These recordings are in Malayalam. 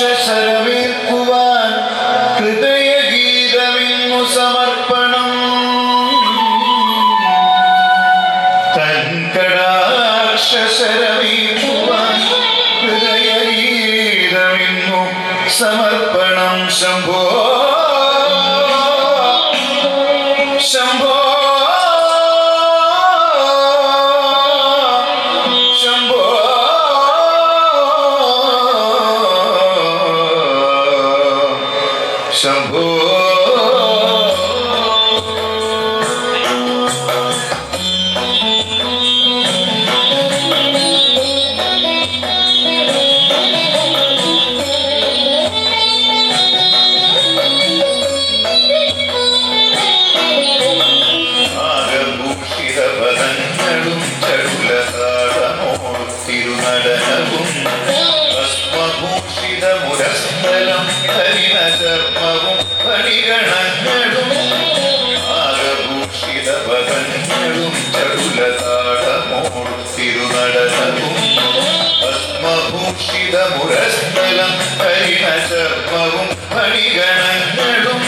കടാക്ഷരമേൽക്കുവാൻ ഹൃദയഗീതമിന്നു സമർപ്പണം. ഹൃദയഗീതമിന്നു സമർപ്പണം. ശംഭോ ആകഭൂഷിതപദങ്ങളും ചടുലതാളമോടും തിരുനടനവും ഭസ്മഭൂഷിതമുരസ്ഥലം ഹരിണചർമ്മവും ഫണിഗണങ്ങളും ആകഭൂഷിതപദങ്ങളും ചടുലതാളമോടും തിരുനടനവും ഭസ്മഭൂഷിതമുരസ്ഥലം ഹരിണചർമ്മവും ഫണിഗണങ്ങളും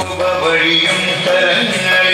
ഭൂതിശോഭ വഴിയും കരങ്ങളിൽ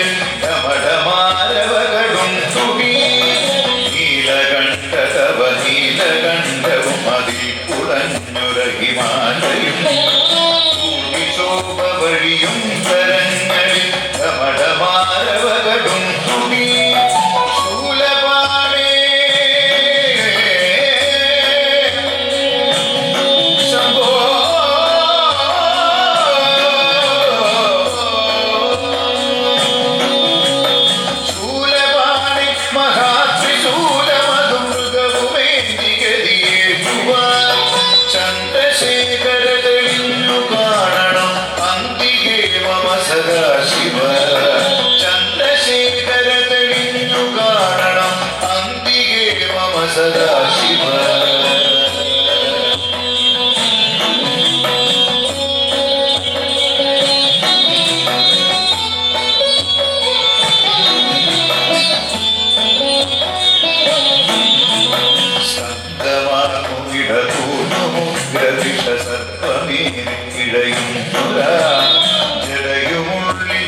സദാശിവ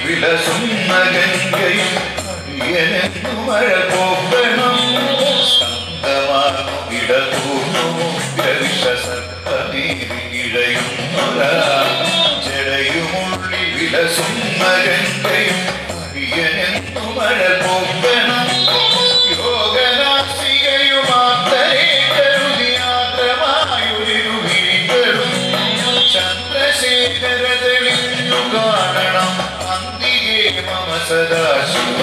വിളസുന്ന ഗംഗയും മഴ പോക്കണം തെളിഞ്ഞു കാണണം അന്തികേ മമ സദാശിവ.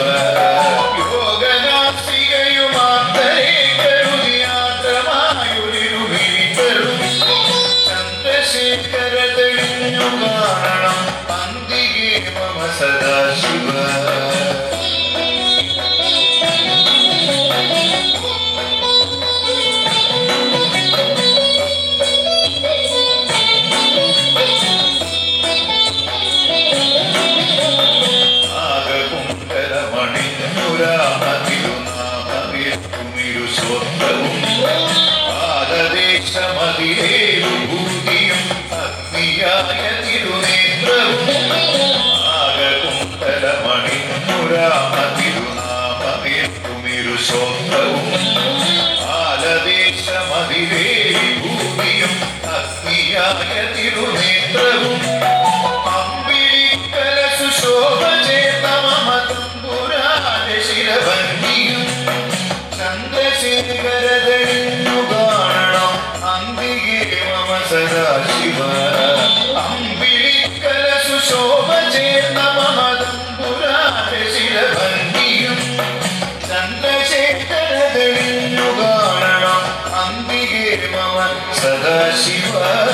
സമതിരേലും ഭൂതിയും അഗ്നിയായ തിരുനേത്രവും രാമ തിരുനാമതിരുമിരു സ്വപ്നവും ആലദേശമതിവേലി ഭൂമിയും അഗ്നിയായ തിരുനേത്രവും അമ്പിളിക്കല സുശോഭചേതമതുരാജ ശിരഭംഗിയും ചന്ദ്രശേഖരതഴിഞ്ഞു കാണണം അന്തികേ മമ സദാശിവ Sada Shiva.